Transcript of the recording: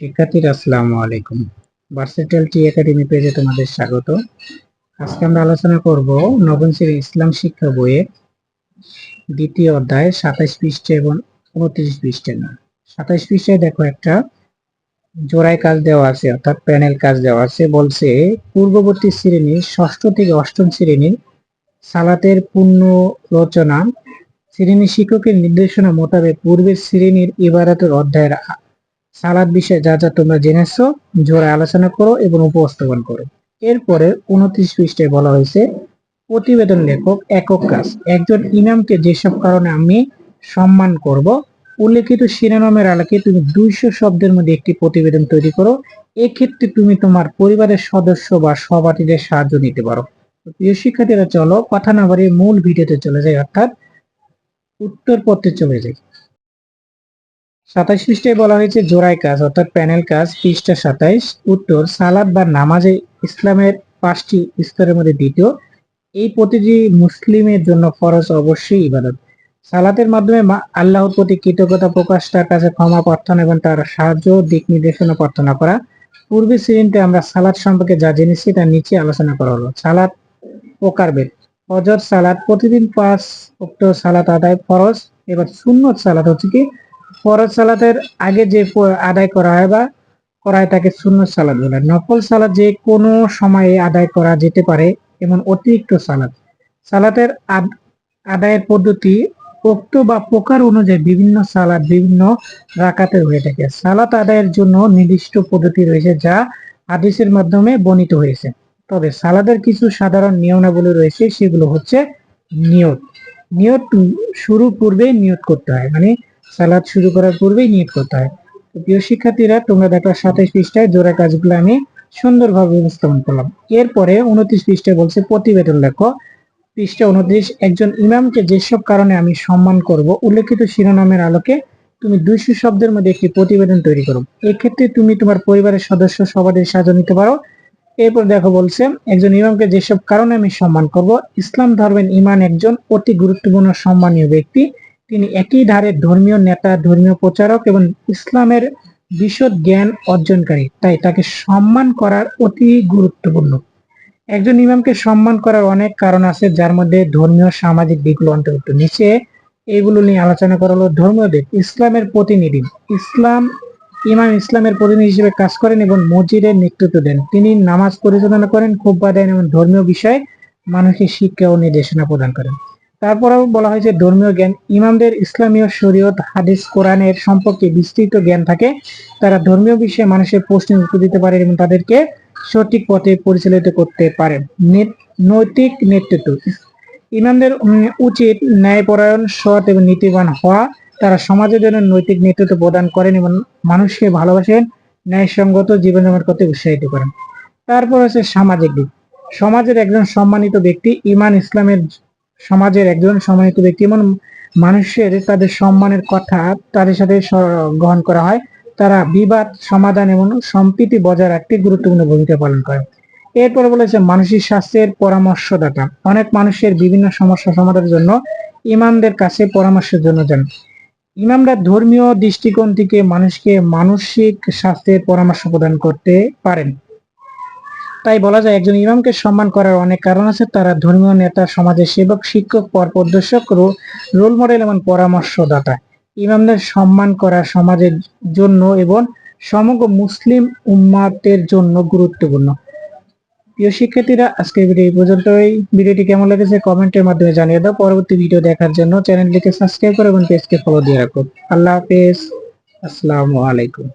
শিক্ষার্থীরা, আসসালামু আলাইকুম। ভার্সেটাল টি একাডেমি পেজে তোমাদের স্বাগত। আজকে আমরা আলোচনা করব নবম শ্রেণি ইসলাম শিক্ষা বইয়ের দ্বিতীয় অধ্যায়, সাতাইশ পৃষ্ঠে এবং উনত্রিশ পৃষ্ঠে না সাতাইশ পৃষ্ঠায় দেখো একটা জোড়ায় কাজ দেওয়া আছে, অর্থাৎ প্যানেল কাজ দেওয়া আছে। বলছে, পূর্ববর্তী শ্রেণির ষষ্ঠ থেকে অষ্টম শ্রেণির সালাতের পূর্ণ রচনা শ্রেণি শিক্ষকের নির্দেশনা মোতাবেক পূর্বের শ্রেণির ইবারাতের অধ্যায়ের সালাদ বিষয়ে যা যা তোমরা জেনেছো, জোরে আলোচনা করো এবং উপস্থাপন করো। এরপরে উনত্রিশ পৃষ্ঠায় বলা হয়েছে, প্রতিবেদন লেখক একক কাজ। একজন ইমামকে যেসব কারণে আমি সম্মান করব, উল্লেখিত শিরোনামের আলোকে তুমি দুইশো শব্দের মধ্যে একটি প্রতিবেদন তৈরি করো। এক্ষেত্রে তুমি তোমার পরিবারের সদস্য বা সহপাঠীদের সাহায্য নিতে পারো। প্রিয় শিক্ষার্থীরা, চলো কথা না বাড়িয়ে মূল ভিডিওতে চলে যাই, অর্থাৎ উত্তর পত্রে চলে যাই। সাতাইশ পৃষ্ঠায় বলা হয়েছে জোড়াই কাজ, অর্থাৎ প্যানেল কাজ, পৃষ্ঠা সাতাইশ, উত্তর সালাদ বা নামাজে ইসলামের পাঁচটি স্তরের মধ্যে দ্বিতীয়। এই প্রতিটি মুসলিমের জন্য ফরজ অবশ্যই ইবাদত। সালাতের মাধ্যমে আল্লাহর প্রতি কৃতজ্ঞতা প্রকাশ, তার কাছে ক্ষমা প্রার্থনা এবং তার সাহায্য, দিক নির্দেশনা প্রার্থনা করা। পূর্বে শ্রেণীতে আমরা সালাদ সম্পর্কে যা জেনেছি, তার নিচে আলোচনা করা হলো। সালাদ প্রকারভেদ ফজর সালাদ প্রতিদিন পাঁচ উক্ত সালাত আদায় ফরজ, এবার সুন্নত সালাত হচ্ছে কি ফরজ সালাতের আগে যে আদায় করা হয় বা করা হয় তাকে সুন্নত সালাত বলে। নফল সালাত যে কোনো সময়ে আদায় করা যেতে পারে এমন অতিরিক্ত সালাত সালাতের আদায়ের পদ্ধতি উক্ত বা প্রকার অনুযায়ী বিভিন্ন সালাত বিভিন্ন রাকাতে হয়ে থাকে। সালাত আদায়ের জন্য নির্দিষ্ট পদ্ধতি রয়েছে যা হাদিসের মাধ্যমে বর্ণিত হয়েছে। তবে সালাদের কিছু সাধারণ নিয়মাবলী রয়েছে, সেগুলো হচ্ছে নিয়ত। নিয়ত শুরু পূর্বেই নিয়ত করতে হয়। মানে সালাদ শুরু করার পূর্বেই নিয়ত করতে হয়। তো প্রিয় শিক্ষার্থীরা, তোমরা দেখো সাতাইশ পৃষ্ঠায় জোড়া কাজগুলো আমি সুন্দরভাবে উপস্থাপন করলাম। এরপরে উনত্রিশ পৃষ্ঠায় বলছে প্রতিবেদন লেখো। পৃষ্ঠা উনত্রিশ, একজন ইমামকে যেসব কারণে আমি সম্মান করব, উল্লেখিত শিরোনামের আলোকে তুমি দুইশো শব্দের মধ্যে একটি প্রতিবেদন তৈরি করো। এক্ষেত্রে তুমি তোমার পরিবারের সদস্য সবাদের সাহায্য নিতে পারো। এরপর দেখো বলছে, একজন ইমামকে যেসব কারণে আমি সম্মান করব, ইসলাম ধর্মের ইমান একজন অতি গুরুত্বপূর্ণ সম্মানীয় ব্যক্তি। তিনি একই ধারে ধর্মীয় নেতা, ধর্মীয় প্রচারক এবং ইসলামের বিশদ জ্ঞান অর্জনকারী। তাই তাকে সম্মান করার অতি গুরুত্বপূর্ণ। একজন ইমামকে সম্মান করার অনেক কারণ আছে, যার মধ্যে ধর্মীয় সামাজিক দিকগুলো অন্তর্ভুক্ত। নিচে এইগুলো নিয়ে আলোচনা করা হলো ধর্মীয় দিক ইসলামের প্রতিনিধি। ইসলাম, ইমাম ইসলামের প্রতিনিধি হিসেবে কাজ করেন এবং মসজিদের নেতৃত্ব দেন। তিনি নামাজ পরিচালনা করেন, খুববা দেন এবং ধর্মীয় বিষয়ে মানুষকে শিক্ষা ও নির্দেশনা প্রদান করেন। তারপরেও বলা হয়েছে ধর্মীয় জ্ঞান ইমামদের ইসলামীয় শরীয়ত, হাদিস, কোরআনের সম্পর্কে বিস্তৃত জ্ঞান থাকে। তারা ধর্মীয় বিষয়ে মানুষের প্রশ্নের উত্তর দিতে পারে এবং তাদেরকে সঠিক পথে পরিচালিত করতে পারে। নৈতিক নেতৃত্ব। ইমামদের উচিত ন্যায়পরায়ণ, সৎ এবং নীতিবান হওয়া। তারা সমাজের জন্য নৈতিক নেতৃত্ব প্রদান করেন এবং মানুষকে ভালোবাসেন, ন্যায়সঙ্গত জীবনযাপন করতে উৎসাহিত করেন। তারপর হচ্ছে সামাজিক দিক। সমাজের একজন সম্মানিত ব্যক্তি ইমান, ইসলামের সমাজের একজন সম্মানিত ব্যক্তি, এমন মানুষের তাদের সম্মানের কথা তাদের সাথে গ্রহণ করা হয়। তারা বিবাদ, সমাধান এবং সম্প্রীতি বজায় রাখতে গুরুত্বপূর্ণ ভূমিকা পালন করে। এরপরে বলেছে, মানসিক স্বাস্থ্যের পরামর্শদাতা। অনেক মানুষের বিভিন্ন সমস্যা সমাধানের জন্য ইমামদের কাছে পরামর্শের জন্য যান। ইমামরা ধর্মীয় দৃষ্টিকোণ থেকে মানুষকে মানসিক স্বাস্থ্যের পরামর্শ প্রদান করতে পারেন। তাই বলা যায় একজন ইমামকে সম্মান করার অনেক কারণ আছে। তারা ধর্মীয় নেতা, সমাজের সেবক, শিক্ষক পর পরপদর্শক রোল মডেল এবং পরামর্শদাতা। ইমামদের সম্মান করা সমাজের জন্য এবং সমগ্র মুসলিম উম্মাতের জন্য গুরুত্বপূর্ণ। প্রিয় শিক্ষার্থীরা, আজকের ভিডিও এই পর্যন্তই। ভিডিওটি কেমন লেগেছে কমেন্টের মাধ্যমে জানিয়ে দাও। পরবর্তী ভিডিও দেখার জন্য চ্যানেলটিকে সাবস্ক্রাইব করো এবং পেজকে ফলো দিয়ে রাখো। আল্লাহ হাফেজ। আসসালামু আলাইকুম।